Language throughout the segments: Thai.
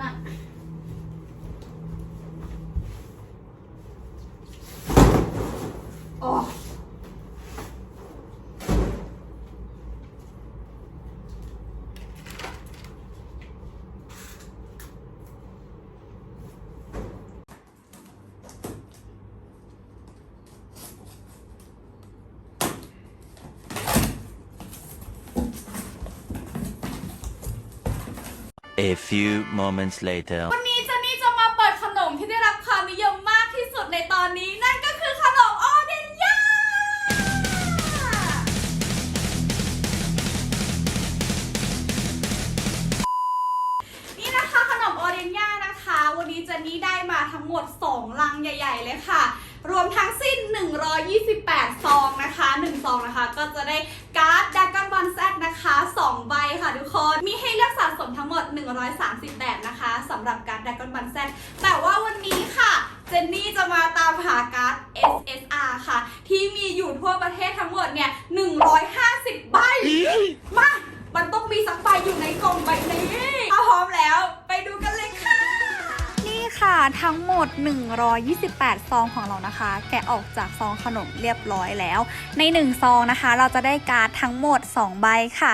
น่ A few moments later. วันนี้เจนนี่จะมาเปิดขนมที่ได้รับความนิยมมากที่สุดในตอนนี้ นั่นก็คือขนมออเดนย่านี่นะคะขนมออเดนย่านะคะ วันนี้เจนนี่ได้มาทั้งหมด 2 ลังใหญ่ ๆ เลยค่ะ รวมทั้งสิ้น 128 ซองนะคะ 1 ซองนะคะ ก็จะได้การ์ดดักก อนบอลแซกนะคะ 2 ใบค่ะทุกคน มีให้เลือกสะสมทั้งหมด 130 แบบนะคะสำหรับการ์ดดักกอนบอลแซกแต่ว่าวันนี้ค่ะ เจนนี่จะมาตามหาการ์ด SSR ค่ะ ที่มีอยู่ทั่วประเทศทั้งหมดเนี่ย 150 ใบ มา มันต้องมีสักใบอยู่ในกล่องใบนี้ ถ้าพร้อมแล้ว ค่ะ ทั้งหมด 128 ซองของเรานะคะ แกะออกจากซองขนมเรียบร้อยแล้ว ใน 1 ซองนะคะ เราจะได้การ์ดทั้งหมด 2 ใบค่ะ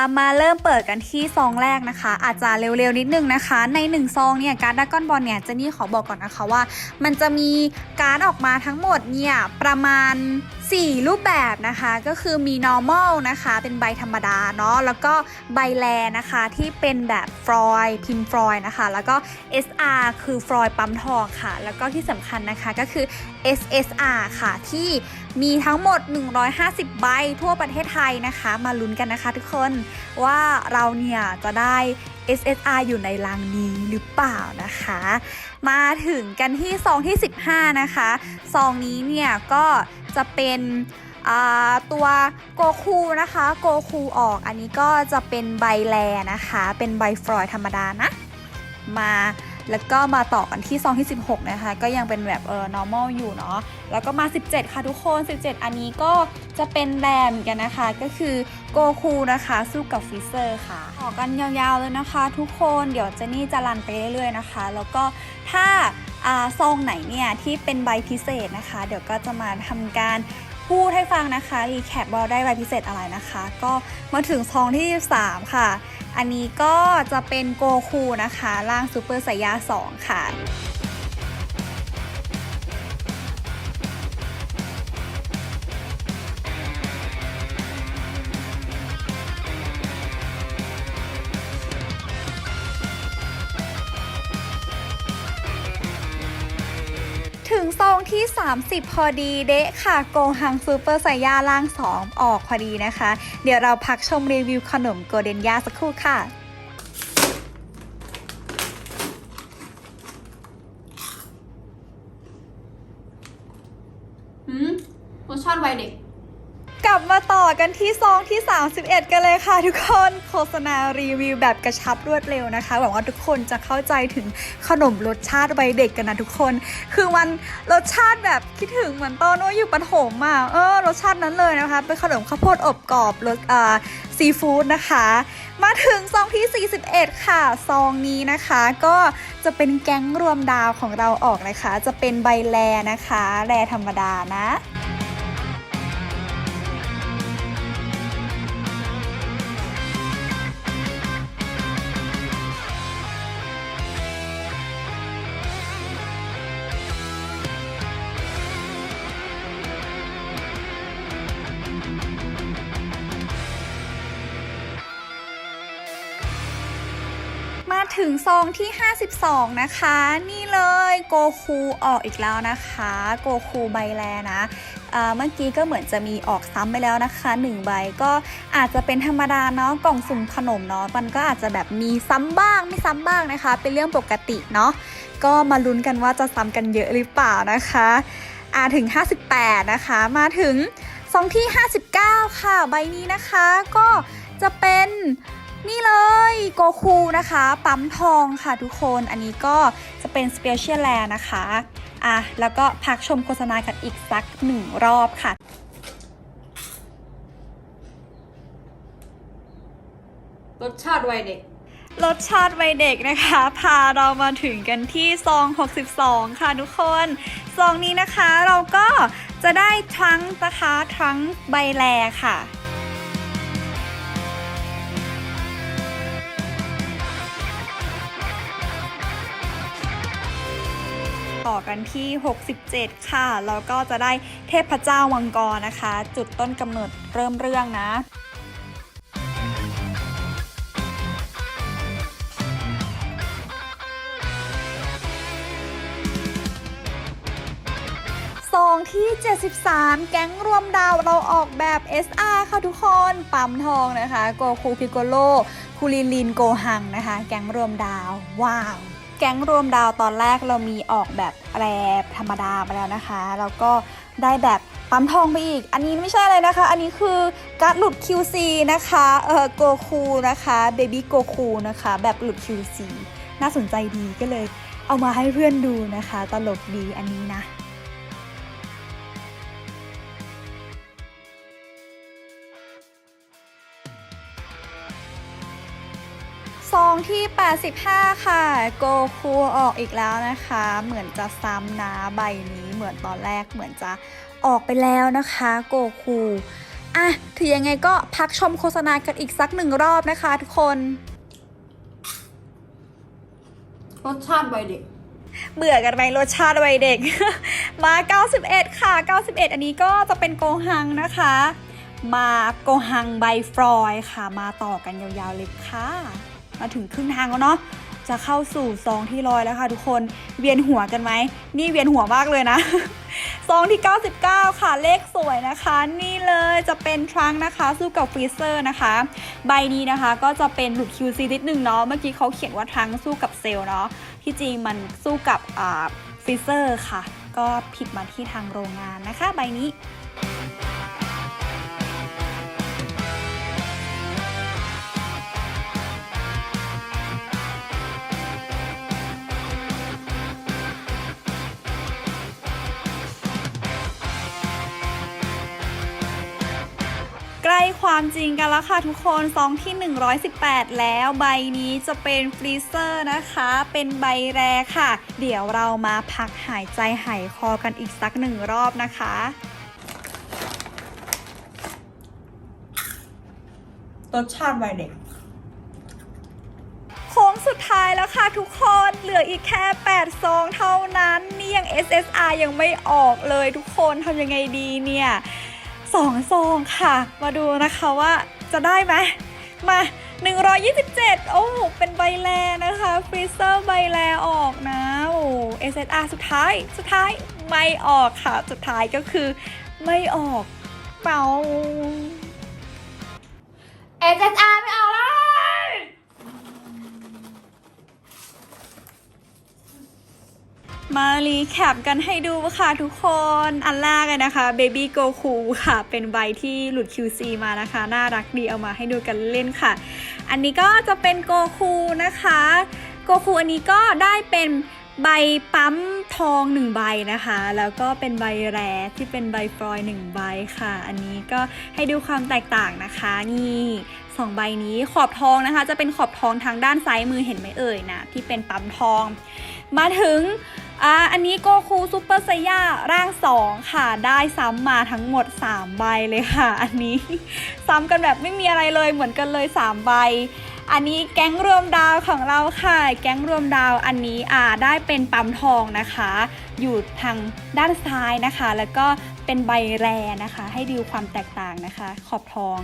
ามาเริ่มเปิดกันที่ซองแรกนะคะ อาจจะเร็วๆนิดนึงนะคะ ใน 1 ซองเนี่ยการ์ดดักกอนบอลเนี่ยเจนนี่ขอบอกก่อนนะคะว่า มันจะมีการ์ดออกมาทั้งหมดเนี่ยประมาณ 4 รูปแบบนะคะก็คือมี normal นะคะ เป็นใบธรรมดาเนาะแล้วก็ใบแลนะคะที่เป็นแบบฟรอยพิมพ์ฟรอยนะคะ แล้วก็ SR คือฟรอยปั๊มทองค่ะ แล้วก็ที่สำคัญนะคะก็คือ SSR ค่ะ ที่มีทั้งหมด 150 ใบทั่วประเทศไทยนะคะ มาลุ้นกันนะคะทุกคนว่าเราเนี่ยจะได้ SSR อยู่ในรังนี้หรือเปล่านะคะ มาถึงกันที่ซองที่ 15 นะคะซองนี้เนี่ยก็ จะเป็นตัวโกคูนะคะโกคูออกอันนี้ก็จะเป็นใบแลนะคะ เป็นใบฟรอยธรรมดานะ มา แล้วก็มาต่อกันที่ซองที่ 16 นะคะ ก็ยังเป็นแบบเออ normal อยู่เนาะ แล้วก็มา 17 ค่ะทุกคน 17 อันนี้ก็จะเป็นแรมอนกันนะคะ ก็คือโกคูนะคะ สู้กับฟิเซอร์ค่ะ ต่อกันยาวๆเลยนะคะ ทุกคน เดี๋ยวเจนี่จะรันไปเรื่อยๆนะคะ แล้วก็ถ้าอ่าซองไหนเนี่ยที่เป็นใบพิเศษนะคะ เดี๋ยวก็จะมาทำการพูดให้ฟังนะคะ รีแคปว่าได้ใบพิเศษอะไรนะคะ ก็มาถึงซองที่23ค่ะ อันนี้ก็จะเป็นโกคูนะคะ ร่างซูเปอร์สายา 2 ค่ะ ถึงซองที่ 30 พอดีเดะค่ะโกฮังซูเปอร์ไซย่าล่าง 2 ออกพอดีนะคะ เดี๋ยวเราพักชมรีวิวขนมโกเดนยาสักครู่ค่ะหืมรสชาติวัยเด็ก กลับมาต่อกันที่ซองที่ 31 กันเลยค่ะทุกคนโฆษณารีวิวแบบกระชับรวดเร็วนะคะหวังว่าทุกคนจะเข้าใจถึงขนมรสชาติวัยเด็กกันนะทุกคน คือมันรสชาติแบบคิดถึงเหมือนตอนว่าอยู่ประถมอะเออรสชาตินั้นเลยนะคะเป็นขนมข้าวโพดอบกรอบรสอ่าซีฟู้ดนะคะ มาถึงซองที่ 41 ค่ะ ซองนี้นะคะ ก็จะเป็นแก๊งรวมดาวของเราออกนะคะ จะเป็นใบแลนะคะ แลธรรมดานะ ถึงซองที่ 52 นะคะ นี่เลยโกคูออกอีกแล้วนะคะโกคูใบแลนะเมื่อกี้ก็เหมือนจะมีออกซ้ำไปแล้วนะคะ 1 ใบก็อาจจะเป็นธรรมดาเนาะกล่องสุ่มขนมเนาะมันก็อาจจะแบบมีซ้ำบ้างไม่ซ้ำบ้างนะคะ เป็นเรื่องปกติเนาะก็มาลุ้นกันว่าจะซ้ำกันเยอะหรือเปล่านะคะอาถึง 58 นะคะ มาถึงซองที่ 59 ค่ะ ใบนี้นะคะก็จะเป็น นี่เลยโกคูนะคะ ปั๊มทองค่ะทุกคนอันนี้ก็จะเป็น Special Rare นะคะอะแล้วก็พักชมโฆษณากันอีกสักหนึ่งรอบค่ะรสชาติวัยเด็ก รสชาติวัยเด็กนะคะ พาเรามาถึงกันที่ซอง 62 ค่ะทุกคน ซองนี้นะคะเราก็จะได้ทั้งนะคะทั้งใบแลค่ะ ต่อกันที่ 67 ค่ะ แล้วก็จะได้เทพเจ้าวังกรนะคะ จุดต้นกำเนิดเริ่มเรื่องนะซองที่ 73 แก๊งรวมดาวเราออกแบบ SR ค่ะทุกคน ปั๊มทองนะคะ โกคูพิโกโล คูลินลินโกหังนะคะ แก๊งรวมดาว ว้าว แก๊งรวมดาวตอนแรกเรามีออกแบบแรธรรมดาไปแล้วนะคะ แล้วก็ได้แบบปั๊มทองไปอีก อันนี้ไม่ใช่อะไรนะคะ อันนี้คือการหลุด QC นะคะ เออโกคูนะคะเบบี้โกคูนะคะ แบบหลุด QC น่าสนใจดีก็เลยเอามาให้เพื่อนดูนะคะ ตลกดีอันนี้นะ งที่ 85 ค่ะ โกคูออกอีกแล้วนะคะ เหมือนจะซ้ำนะใบนี้เหมือนตอนแรกเหมือนจะออกไปแล้วนะคะ โกคูอะถือยังไงก็พักชมโฆษณากันอีกสักหนึ่งรอบนะคะทุกคน รสชาติวัยเด็ก เบื่อกันไหมรสชาติวัยเด็ก มา 91 ค่ะ 91 อันนี้ก็จะเป็นโกหังนะคะ มาโกหังใบฟรอยค่ะ มาต่อกันยาวๆเลยค่ะ มาถึงครึ่งทางแล้วเนาะจะเข้าสู่ซองที่ร้อยแล้วค่ะ ทุกคนเวียนหัวกันไหมนี่เวียนหัวมากเลยนะซองที่ 99 ค่ะเลขสวยนะคะ นี่เลยจะเป็นทรังก์นะคะ สู้กับฟรีเซอร์นะคะ ใบนี้นะคะก็จะเป็นหลุด QC นิดนึงเนาะเมื่อกี้เขาเขียนว่าทรังก์สู้กับเซลล์เนาะที่จริงมันสู้กับฟรีเซอร์ค่ะ ก็ผิดมาที่ทางโรงงานนะคะ ใบนี้ ความจริงกันแล้วค่ะทุกคนซองที่ 118 แล้วใบนี้จะเป็นฟรีเซอร์นะคะ เป็นใบแรค่ะ เดี๋ยวเรามาพักหายใจหายคอกันอีกสักหนึ่งรอบนะคะรสชาติวัยเด็กโค้งสุดท้ายแล้วค่ะทุกคนเหลืออีกแค่ 8 ซองเท่านั้น นี่ยัง SSR ยังไม่ออกเลยทุกคนทำยังไงดีเนี่ย สองซองค่ะ มาดูนะคะว่าจะได้ไหมมา 127 โอ้เป็นใบแลนะคะฟรีเซอร์ใบแลออกนะโอ้ SSR สุดท้ายสุดท้ายไม่ออกค่ะ สุดท้ายก็คือไม่ออกเป่า SSR ไม่ออกเลย มารีแคปกันให้ดูค่ะทุกคน อันแรกเลยนะคะ Baby Goku ค่ะ เป็นใบที่หลุด QC มานะคะ น่ารักดีเอามาให้ดูกันเล่นค่ะ อันนี้ก็จะเป็นโกคูนะคะ โกคูอันนี้ก็ได้เป็นใบปั๊มทองหนึ่งใบนะคะ แล้วก็เป็นใบแรที่เป็นใบฟรอยหนึ่งใบค่ะ อันนี้ก็ให้ดูความแตกต่างนะคะ นี่สองใบนี้ขอบทองนะคะ จะเป็นขอบทองทางด้านซ้ายมือเห็นไหมเอ่ยนะ ที่เป็นปั๊มทอง มาถึงอ่าอันนี้โกคูซูเปอร์ไซย่าร่าง 2 ค่ะ ได้ซ้ำมาทั้งหมด 3 ใบเลยค่ะ อันนี้ ซ้ำกันแบบไม่มีอะไรเลยเหมือนกันเลย 3 ใบ อันนี้แก๊งรวมดาวของเราค่ะ แก๊งรวมดาวอันนี้อ่าได้เป็นปั๊มทองนะคะ อยู่ทางด้านซ้ายนะคะ แล้วก็เป็นใบแรนะคะ ให้ดูความแตกต่างนะคะ ขอบทอง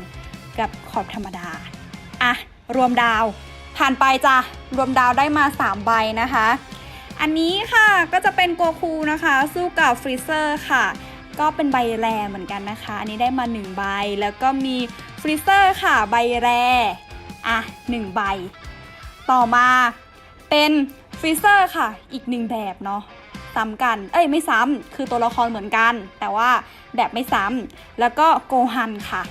กับขอบธรรมดาอะรวมดาว ผ่านไปจ้ะรวมดาวได้มา 3 ใบนะคะ อันนี้ค่ะก็จะเป็นโกคูนะคะ สู้กับฟรีเซอร์ค่ะ ก็เป็นใบแรเหมือนกันนะคะ อันนี้ได้มา 1 ใบ แล้วก็มีฟรีเซอร์ค่ะใบแรอะ1ใบ ต่อมาเป็นฟรีเซอร์ค่ะ อีกหนึ่งแบบเนาะซ้ำกัน เอ้ยไม่ซ้ำ คือตัวละครเหมือนกัน แต่ว่าแบบไม่ซ้ำ แล้วก็โกฮันค่ะ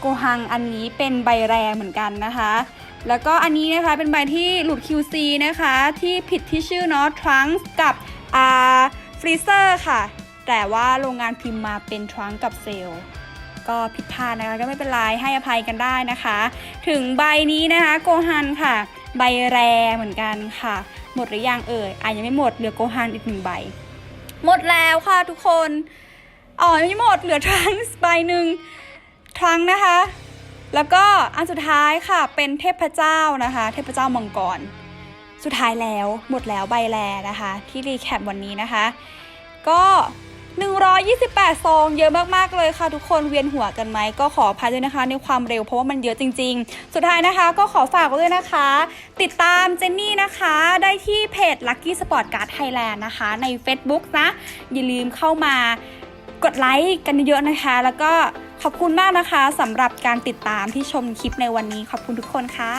โกฮังอันนี้เป็นใบแรเหมือนกันนะคะ แล้วก็อันนี้นะคะเป็นใบที่หลุด QC นะคะ ที่ผิดที่ชื่อเนาะ Trunks กับอ่าฟรีเซอร์ค่ะ แต่ว่าโรงงานพิมพ์มาเป็น Trunks กับเซลก็ผิดพลาดนะคะก็ไม่เป็นไรให้อภัยกันได้นะคะ ถึงใบนี้นะคะโกฮันค่ะ ใบแรเหมือนกันค่ะ หมดหรือยังเอ่ยอะยังไม่หมดเหลือโกฮันอีกหนึ่งใบ หมดแล้วค่ะทุกคนอ๋อยังไม่หมดเหลือทรังใบหนึ่งทรังนะคะ แล้วก็อันสุดท้ายค่ะเป็นเทพเจ้านะคะ เทพเจ้ามังกร สุดท้ายแล้วหมดแล้วใบแลนะคะ ที่รีแคปวันนี้นะคะ ก็ 128 ซอง เยอะมากๆเลยค่ะทุกคนเวียนหัวกันไหมก็ขออภัยด้วยนะคะ ในความเร็วเพราะว่ามันเยอะจริง ๆ สุดท้ายนะคะก็ขอฝากไว้ด้วยนะคะ ติดตามเจนนี่นะคะได้ที่เพจ Lucky Sport Card Thailand นะคะ ใน Facebook นะ อย่าลืมเข้ามากดไลค์กันเยอะๆนะคะ แล้วก็ ขอบคุณมากนะคะสำหรับการติดตามที่ชมคลิปในวันนี้ขอบคุณทุกคนค่ะ